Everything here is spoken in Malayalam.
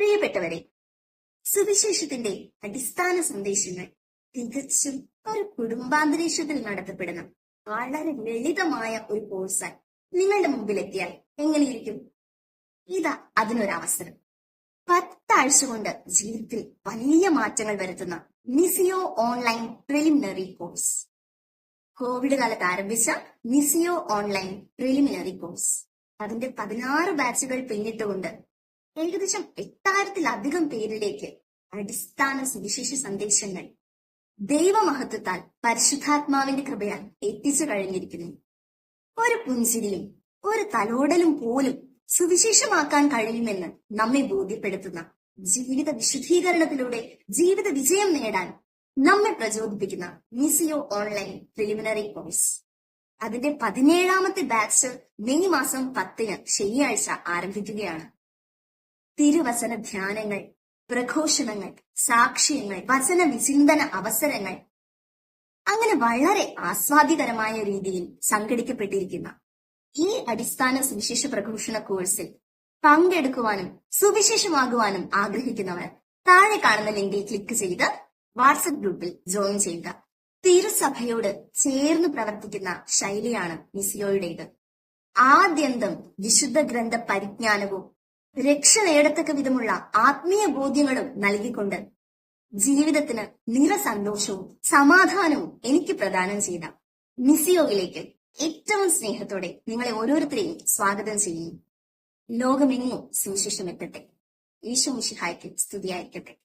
പ്രിയപ്പെട്ടവരെ സുവിശേഷത്തിന്റെ അടിസ്ഥാന സന്ദേശങ്ങൾ തികച്ചും ഒരു കുടുംബാന്തരീക്ഷത്തിൽ നടത്തപ്പെടുന്ന വളരെ ലളിതമായ ഒരു കോഴ്സായി നിങ്ങളുടെ മുമ്പിൽ എത്തിയാൽ എങ്ങനെയിരിക്കും? ഇതാ അതിനൊരവസരം പത്താഴ്ച കൊണ്ട് ജീവിതത്തിൽ വലിയ മാറ്റങ്ങൾ വരുത്തുന്ന നിസിയോ ഓൺലൈൻ പ്രിലിമിനറി കോഴ്സ്. കോവിഡ് കാലത്ത് ആരംഭിച്ച നിസിയോ ഓൺലൈൻ പ്രിലിമിനറി കോഴ്സ്. അതിന്റെ പതിനാറ് ബാച്ചുകൾ പിന്നിട്ടുകൊണ്ട് ഏകദേശം എട്ടായിരത്തിലധികം പേരിലേക്ക് അടിസ്ഥാന സുവിശേഷ സന്ദേശങ്ങൾ ദൈവമഹത്വത്താൽ പരിശുദ്ധാത്മാവിന്റെ കൃപയാൽ എത്തിച്ചു കഴിഞ്ഞിരിക്കുന്നു. ഒരു പുഞ്ചിരിയും ഒരു തലോടലും പോലും സുവിശേഷമാക്കാൻ കഴിയുമെന്ന് നമ്മെ ബോധ്യപ്പെടുത്തുന്ന ജീവിത വിശുദ്ധീകരണത്തിലൂടെ ജീവിത വിജയം നേടാൻ നമ്മെ പ്രചോദിപ്പിക്കുന്ന മിസിയോ ഓൺലൈൻ പ്രിലിമിനറി കോഴ്സ്. അതിന്റെ പതിനേഴാമത്തെ ബാച്ച് മെയ് മാസം പത്തിന് ശനിയാഴ്ച ആരംഭിക്കുകയാണ്. തിരുവചന ധ്യാനങ്ങൾ പ്രഘോഷണങ്ങൾ സാക്ഷ്യങ്ങൾ വചന വിചിന്തന അവസരങ്ങൾ. അങ്ങനെ വളരെ ആസ്വാദികരമായ രീതിയിൽ സംഘടിക്കപ്പെട്ടിരിക്കുന്ന ഈ അടിസ്ഥാന സുവിശേഷ പ്രഘോഷണ കോഴ്സിൽ പങ്കെടുക്കുവാനും സുവിശേഷമാകുവാനും ആഗ്രഹിക്കുന്നവർ താഴെ കാണുന്ന ലിങ്കിൽ ക്ലിക്ക് ചെയ്ത് വാട്സപ്പ് ഗ്രൂപ്പിൽ ജോയിൻ ചെയ്യുക. തിരുസഭയോട് ചേർന്ന് പ്രവർത്തിക്കുന്ന ശൈലിയാണ് മിസിയോയുടേത്. ആദ്യന്തം വിശുദ്ധ ഗ്രന്ഥ പരിജ്ഞാനവും രക്ഷ നേടത്തക്ക വിധമുള്ള ആത്മീയ ബോധ്യങ്ങളും നൽകിക്കൊണ്ട് ജീവിതത്തിന് നിറസന്തോഷവും സമാധാനവും എനിക്ക് പ്രദാനം ചെയ്ത മിസിയോയിലേക്ക് ഏറ്റവും സ്നേഹത്തോടെ നിങ്ങളെ ഓരോരുത്തരെയും സ്വാഗതം ചെയ്യുന്നു. ലോകമെങ്ങും സുവിശേഷം എത്തട്ടെ. ഈശോ മിഷിഹായ്ക്ക് സ്തുതിയായിരിക്കട്ടെ.